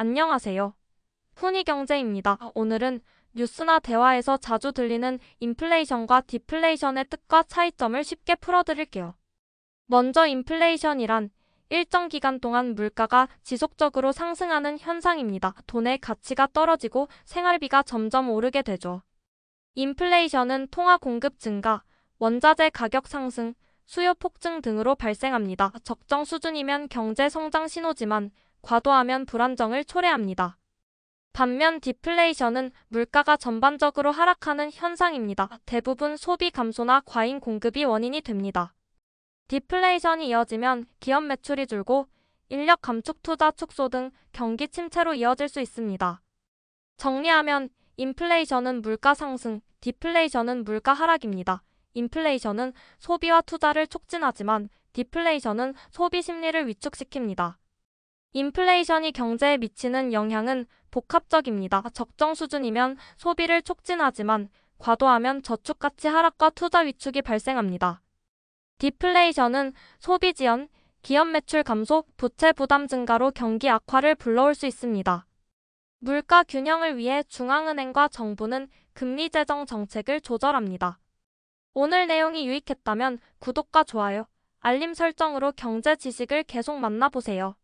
안녕하세요. 훈이경제입니다. 오늘은 뉴스나 대화에서 자주 들리는 인플레이션과 디플레이션의 뜻과 차이점을 쉽게 풀어드릴게요. 먼저 인플레이션이란 일정 기간 동안 물가가 지속적으로 상승하는 현상입니다. 돈의 가치가 떨어지고 생활비가 점점 오르게 되죠. 인플레이션은 통화 공급 증가, 원자재 가격 상승, 수요 폭증 등으로 발생합니다. 적정 수준이면 경제 성장 신호지만 과도하면 불안정을 초래합니다. 반면 디플레이션은 물가가 전반적으로 하락하는 현상입니다. 대부분 소비 감소나 과잉 공급이 원인이 됩니다. 디플레이션이 이어지면 기업 매출이 줄고 인력 감축 투자 축소 등 경기 침체로 이어질 수 있습니다. 정리하면 인플레이션은 물가 상승, 디플레이션은 물가 하락입니다. 인플레이션은 소비와 투자를 촉진하지만 디플레이션은 소비 심리를 위축시킵니다. 인플레이션이 경제에 미치는 영향은 복합적입니다. 적정 수준이면 소비를 촉진하지만 과도하면 저축 가치 하락과 투자 위축이 발생합니다. 디플레이션은 소비 지연, 기업 매출 감소, 부채 부담 증가로 경기 악화를 불러올 수 있습니다. 물가 균형을 위해 중앙은행과 정부는 금리 재정 정책을 조절합니다. 오늘 내용이 유익했다면 구독과 좋아요, 알림 설정으로 경제 지식을 계속 만나보세요.